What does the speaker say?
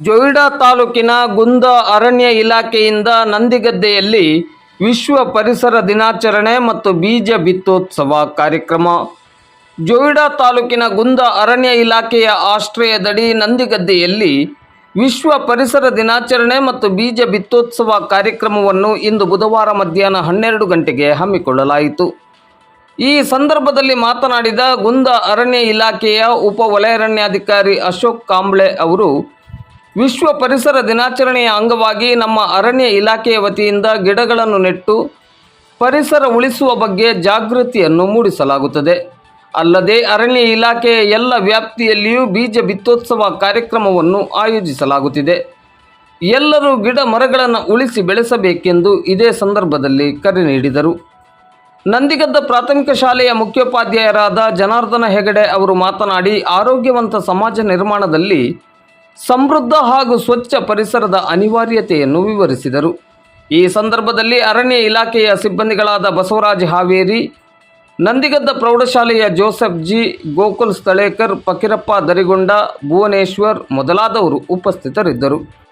ಜೊಯ್ಡಾ ತಾಲೂಕಿನ ಗುಂದ ಅರಣ್ಯ ಇಲಾಖೆಯಿಂದ ನಂದಿಗದ್ದೆಯಲ್ಲಿ ವಿಶ್ವ ಪರಿಸರ ದಿನಾಚರಣೆ ಮತ್ತು ಬೀಜ ಬಿತ್ತೋತ್ಸವ ಕಾರ್ಯಕ್ರಮ. ಜೋಯಿಡಾ ತಾಲೂಕಿನ ಗುಂದ ಅರಣ್ಯ ಇಲಾಖೆಯ ಆಶ್ರಯದಡಿ ನಂದಿಗದ್ದೆಯಲ್ಲಿ ವಿಶ್ವ ಪರಿಸರ ದಿನಾಚರಣೆ ಮತ್ತು ಬೀಜ ಬಿತ್ತೋತ್ಸವ ಕಾರ್ಯಕ್ರಮವನ್ನು ಇಂದು ಬುಧವಾರ ಮಧ್ಯಾಹ್ನ ಹನ್ನೆರಡು ಗಂಟೆಗೆ ಹಮ್ಮಿಕೊಳ್ಳಲಾಯಿತು. ಈ ಸಂದರ್ಭದಲ್ಲಿ ಮಾತನಾಡಿದ ಗುಂದ ಅರಣ್ಯ ಇಲಾಖೆಯ ಉಪ ವಲಯಾರಣ್ಯಾಧಿಕಾರಿ ಅಶೋಕ್ ಕಾಂಬ್ಳೆ ಅವರು ವಿಶ್ವ ಪರಿಸರ ದಿನಾಚರಣೆಯ ಅಂಗವಾಗಿ ನಮ್ಮ ಅರಣ್ಯ ಇಲಾಖೆಯ ವತಿಯಿಂದ ಗಿಡಗಳನ್ನು ನೆಟ್ಟು ಪರಿಸರ ಉಳಿಸುವ ಬಗ್ಗೆ ಜಾಗೃತಿಯನ್ನು ಮೂಡಿಸಲಾಗುತ್ತದೆ. ಅಲ್ಲದೆ ಅರಣ್ಯ ಇಲಾಖೆಯ ಎಲ್ಲ ವ್ಯಾಪ್ತಿಯಲ್ಲಿಯೂ ಬೀಜ ಬಿತ್ತೋತ್ಸವ ಕಾರ್ಯಕ್ರಮವನ್ನು ಆಯೋಜಿಸಲಾಗುತ್ತಿದೆ. ಎಲ್ಲರೂ ಗಿಡ ಮರಗಳನ್ನು ಉಳಿಸಿ ಬೆಳೆಸಬೇಕೆಂದು ಇದೇ ಸಂದರ್ಭದಲ್ಲಿ ಕರೆ ನೀಡಿದರು. ನಂದಿಗದ್ದ ಪ್ರಾಥಮಿಕ ಶಾಲೆಯ ಮುಖ್ಯೋಪಾಧ್ಯಾಯರಾದ ಜನಾರ್ದನ ಹೆಗಡೆ ಅವರು ಮಾತನಾಡಿ, ಆರೋಗ್ಯವಂತ ಸಮಾಜ ನಿರ್ಮಾಣದಲ್ಲಿ ಸಮೃದ್ಧ ಹಾಗೂ ಸ್ವಚ್ಛ ಪರಿಸರದ ಅನಿವಾರ್ಯತೆಯನ್ನು ವಿವರಿಸಿದರು. ಈ ಸಂದರ್ಭದಲ್ಲಿ ಅರಣ್ಯ ಇಲಾಖೆಯ ಸಿಬ್ಬಂದಿಗಳಾದ ಬಸವರಾಜ್ ಹಾವೇರಿ, ನಂದಿಗದ್ದ ಪ್ರೌಢಶಾಲೆಯ ಜೋಸೆಫ್ ಜಿ, ಗೋಕುಲ್ ಸ್ಥಳೇಕರ್, ಫಕೀರಪ್ಪ ದರಿಗೊಂಡ, ಭುವನೇಶ್ವರ್ ಮೊದಲಾದವರು ಉಪಸ್ಥಿತರಿದ್ದರು.